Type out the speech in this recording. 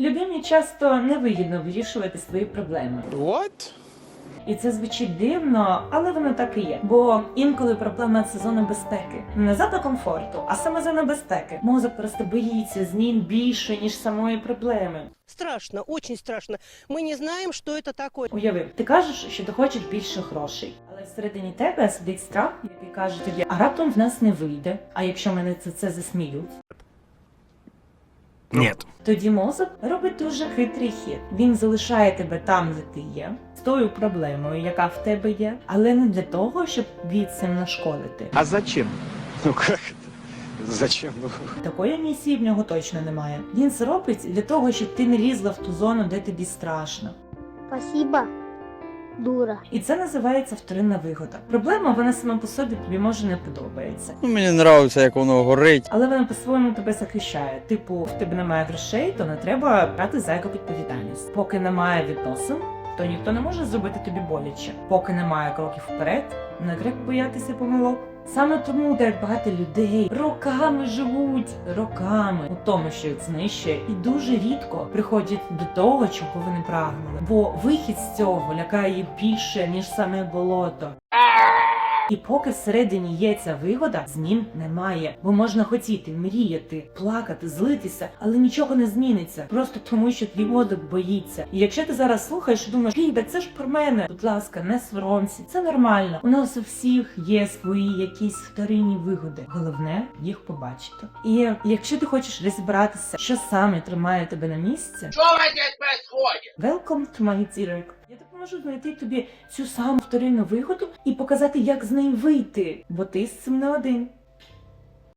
Людині часто невигідно вирішувати свої проблеми. What? І це звучить дивно, але воно так і є. Бо інколи проблема це зона безпеки. Не зона комфорту, а саме зона безпеки. Мозок просто боїться змін більше, ніж самої проблеми. Страшно, очень страшно. Мы не знаем, что это такое. Уяви, ти кажеш, що ти хочеш більше грошей. Але всередині тебе сидить страх, який каже тобі, а раптом в нас не вийде. А якщо мене це, це засміють? Нет. Тоді мозок робить дуже хитрий хід. Він залишає тебе там, де ти є, з тою проблемою, яка в тебе є, але не для того, щоб від цим нашкодити. А зачем? Ну как это? Зачем? Ну, Такої місії в нього точно немає. Він це робить для того, щоб ти не лізла в ту зону, де тобі страшно. Спасибо, дура. І це називається вторинна вигода. Проблема вона сама по собі тобі може не подобається. Ну, мені подобається, як воно горить. Але вона по-своєму тебе захищає. Типу, в тебе немає грошей, то не треба брати зайку відповідальність. Поки немає відносин, то ніхто не може зробити тобі боляче. Поки немає кроків вперед, не треба боятися помилок. Саме тому так багато людей роками живуть роками у тому, що їх знищує, і дуже рідко приходять до того, чого вони прагнули. Бо вихід з цього лякає їх більше ніж саме болото. І поки всередині є ця вигода, змін немає. Бо можна хотіти, мріяти, плакати, злитися, але нічого не зміниться. Просто тому, що твій мозок боїться. І якщо ти зараз слухаєш і думаєш, «Ей, це ж про мене. Будь ласка, не соромся. Це нормально. У нас у всіх є свої якісь вторинні вигоди. Головне їх побачити. І якщо ти хочеш розібратися, що саме тримає тебе на місці, Что здесь происходит? Welcome to my direct. Допоможу знайти тобі цю саму вторинну вигоду і показати, як з неї вийти, бо ти з цим не один.